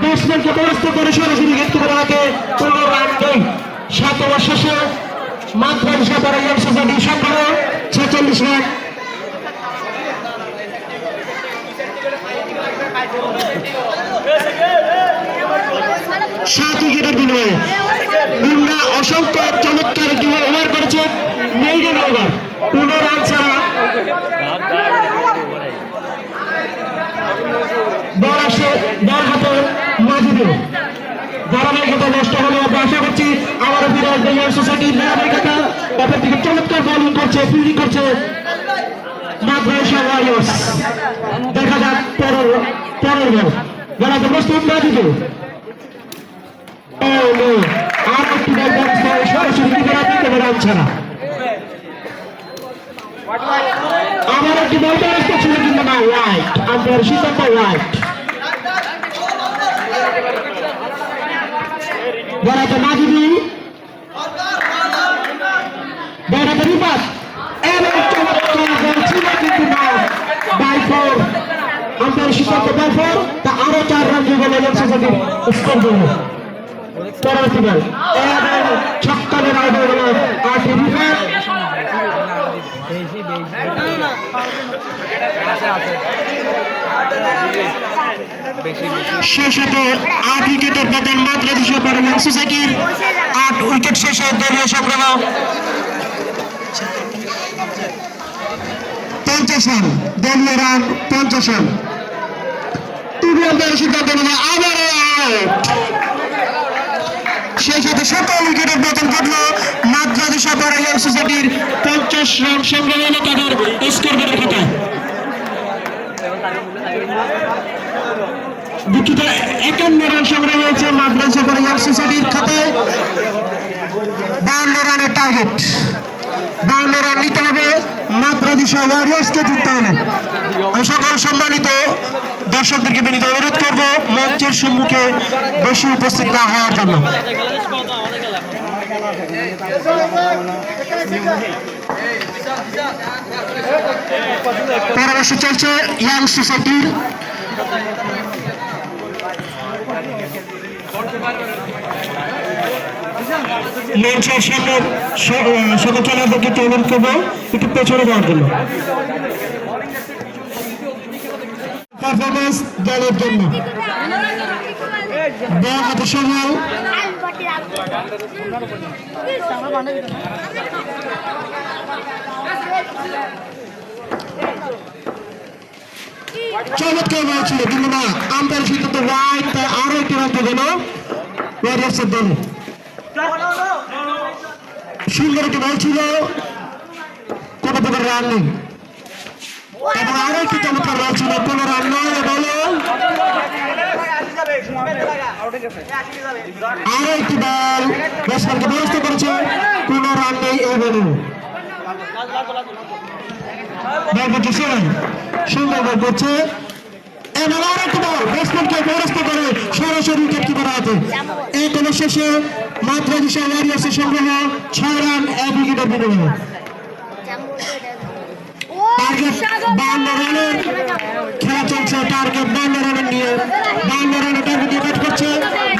ব্যাটসম্যানকে পরাস্ত করে সরাসরি গেট করে আগে কোনো রান সাত ওভার শেষে মাদ্রাসা ওয়ারিয়ার্স সোসাইটি সংগ্রহ ছেচল্লিশ রান। সাত উইকেটের বিনিময়ে বুমরা অসংখ্য চমৎকার একটি ওভার করেছে মেইডেন ওভার কোনো রান ছাড়া বল আসে বল হাতে মাঝিদে ধারাবাহিকতা নষ্ট হলে, আমরা আশা করছি দিকে চমৎকার বোলিং করছে ফিল্ডিং করছে। দেখা যাক পরের পরের বল ও আর আমার একটি ব্যবস্থা ছিল কিন্তু না রাইট আমাদের সিদ্ধান্ত বলাতে মাজিদি বলাতে রিপাস এবং চমৎকার বল ছিল কিন্তু না বাই ফোর আমাদের সিদ্ধান্ত বাই ফোর তা আরও চার রান দিয়ে গেল সোসাইটির স্কোর করবে। পরবর্তী বল এবং ছক্কা মেরে আউট হয়ে গেল আটটি রিপাস শেষে আট উইকেটের পতন মাত্র দুশো পরে সোসাইটির আট উইকেট শেষে দলীয় সংগ্রহ পঞ্চাশ রান, দলীয় রান পঞ্চাশ রান। তুলি আম্পায়ার সিদ্ধান্ত নেবে আবারও সেই সাথে সকল উইকেটের পতন ঘটলো মাদ্রাজ সাপার সোসাইটির পঞ্চাশ রান সংগ্রহ হলো তাদের স্কোর বেড়ে খাতায়। দুঃখিত একান্ন রান সংগ্রহ হয়েছে মাদ্রাসা পরিবার সোসাইটির খাতায়। বাউন্ন রানের টার্গেট বাউন্ন রান নিতে হবে মাদ্রাসা ওয়ারিয়ার্সকে জিততে হবে সকল সম্মানিত দর্শকদেরকে বিনীত অনুরোধ করব মঞ্চের সম্মুখে বেশি উপস্থিত না হওয়ার জন্য। পরামর্শ চলছে ইয়াং সোসাইটির মঞ্চের সামনে সকল খেলোয়াড়দেরকে একটু অনুরোধ করব একটু পেছনে যাওয়ার জন্য। পারফরমেন্স দলের জন্য। বল হাতে সমাল চমৎকার বল ছিল কিন্তু না আম্পায়ার সিদ্ধান্ত রাইট তাই আরও একটি রান গেল ওয়ারিয়ার্সের সুন্দর একটি বল ছিল কোনো প্রকার রান নেই এবং আরও একটি চমৎকার বল ছিল কোনো রান নয় বলো আরও একটি বল ব্যাটসম্যানকে ব্যবস্থ করেছে কোনো রান নেই এই বলে বল করছে সুন্দর বল করছে এবং আর একটি বল ব্যাটসম্যানকে ব্যবস্থ করে সরাসরি উইকেট কিপার হাতে এই কোনো শেষে মাত্র দিশা ওয়ারিয়ার্সের সংগ্রহ ছয় রান এক উইকেটের বিনিময়ে টার্গেট বান্ন রানের খেলা চলছে টার্গেট বান্ন রানের নিয়ে বান্ন রানের টার্গেট নিয়ে ব্যাট করছে।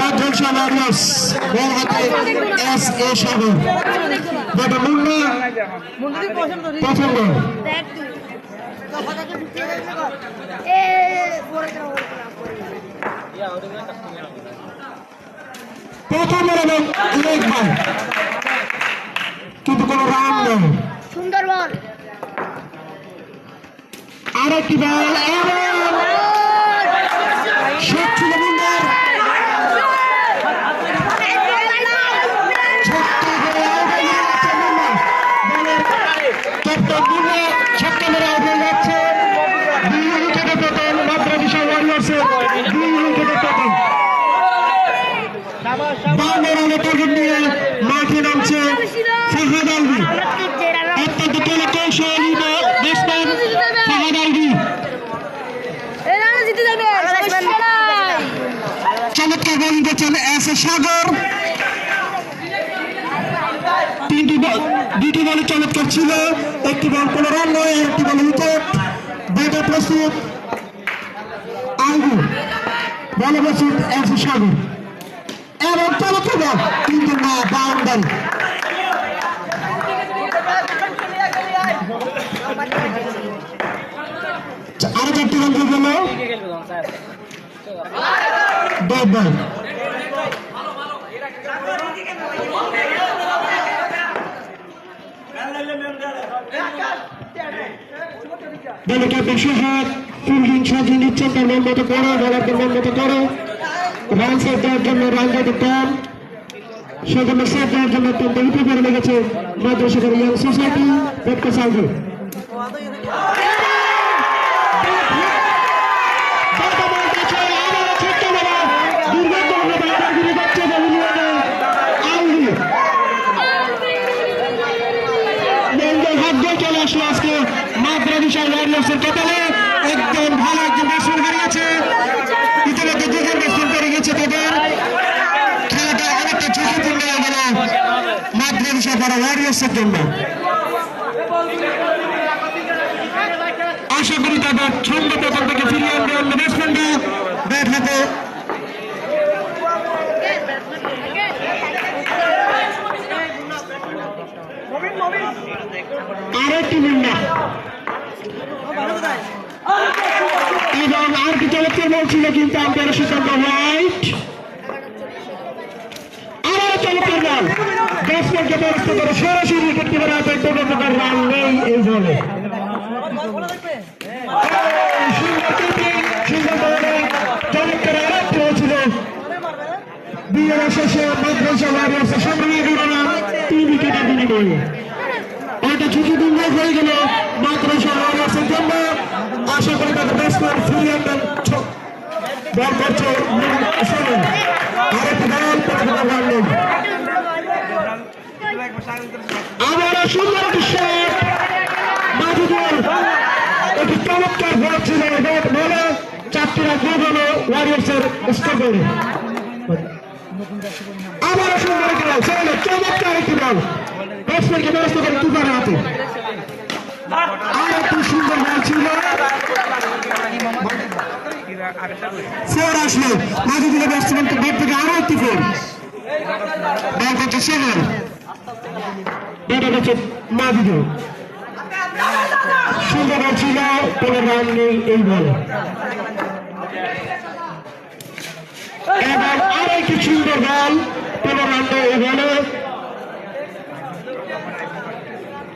মাদ্রাসা ওয়ারিয়ার্স বল হাতে এস এ সাগর ব্যাটে মুন্না প্রথম বল প্রথম বল এবং বল কিন্তু কোনো রান নেই। সুন্দর বল আর একটি বল এবং শট ছিল করে out যাচ্ছে মুন্না। বলের সাগর। তিনটি দুটি বল চমৎকার ছিল। একটি বল কোন রান নয়, একটি বল উইকেট। ব্যাটে প্রস্তুত আইবু বলে প্রস্তুত এফ সাগর। এবং চমৎকার বল, কিন্তু না, বাউন্ডারি। আরও চারটি রান করবে dead ball. Captain Sohag fielding সাজিয়ে নিচ্ছেন, তার মন মতো করো বলারকে মন মতো করো। রান সেট দেওয়ার জন্য রান যেতে কম সেজন্য সেট দেওয়ার জন্য অত্যন্ত উপকার লেগেছে মাদ্রাসাগর ইয়াং সোসাইটি পেটকে সাউন্ড বেঙ্গল হাত দিয়ে চলে আসলো আজকে বিশাল ওয়ারিয়ার্সের কপালে একদম ভালো একজন ব্যাটসম্যান হারিয়েছে ইতিমধ্যে দুজন ব্যাটসম্যান পেরে গেছে তাদের। খেলাটা অনেকটা ঝুঁকিপূর্ণ হয়ে গেল মাদ্রা বিশাল করা ওয়ারিয়ার্সের জন্য। আশা করি তাদের ছন্দ পতন থেকে ফিরিয়ে আনবে অন্য ব্যাটসম্যানরা ব্যাট হাতে। আরেকটি মুন্না এবং আর কি চমৎকার বল ছিল কিন্তু আম্পায়ারের সিদ্ধান্ত হোয়াইট আবারও চমৎকার বল। ব্যাটসম্যানকে পরাস্ত করে সরাসরি উইকেট কিপার হাতে কোনো প্রকার রান নেই এই বলে বিয়ের শেষে মাদ্রাসা ওয়ারিয়ার্সের সামনে গড়ানো তিন উইকেটের বিনিময়ে এটা ঝুঁকিপূর্ণ হয়ে গেল মাদ্রাসা ওয়ারিয়ার্সের জন্য আশা করি তাদের ব্যাটসম্যান ফিরিয়ে আনবেন। বল করছে শোনেন আরেকটি বল প্রতিপক্ষ বল নেই আবারও সুন্দর একটি শট মাজিদুর একটি চমৎকার বল ছিল। বলে চারটি রান দিয়ে গেল ওয়ারিয়ার্সের স্কোর করে আবারও সুন্দর একটি বল চমৎকার একটি বল ব্যাটসম্যানকে ব্যবস্থা করে কিপারের হাতে। আর একটি সুন্দর বল ছিল। ফোর আসলো আরও একটি ফোর বল করছে গেছে মাঝিদুর। সুন্দর বল ছিল, কোনো রান নেই এই বলে এবং আরও একটি সুন্দর বল কোনো রান নেই এই বলে তিন ওভার শেষে মাদ্রাসা ওয়ারিয়ার্সের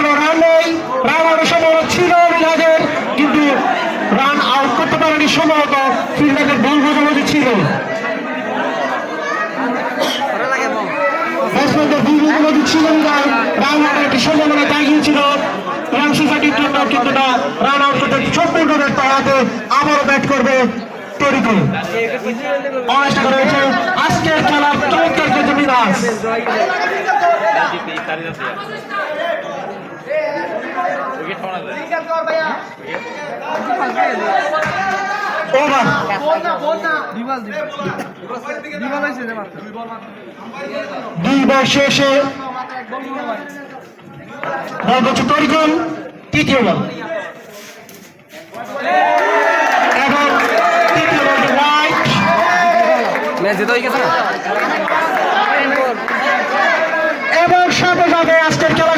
কোন রান নেই রান আউটের সম্ভাবনা ছিল মিলাদের কিন্তু রান আউট করতে পারেনি সম্ভবত ফিল্ডারের বল বোঝাবুঝি ছিল ব্যাটসম্যানদের ভুল বোঝাবুঝি ছিল বিধায় রান আউটের একটি সম্ভাবনা জাগিয়েছিল রান সোসাইটির জন্য না রান আউট করতে উইকেটের তাড়াতে আবারও ব্যাট করবে অনেকটা রয়েছে আজকের খেলার চমৎকার ওভার দুই শেষে বল হচ্ছে তরিকুল তৃতীয় বল এবং তৃতীয় বল রাইট ম্যাচ জিতে হয়ে গেছে না এবং সাথে সাথে আজকের খেলা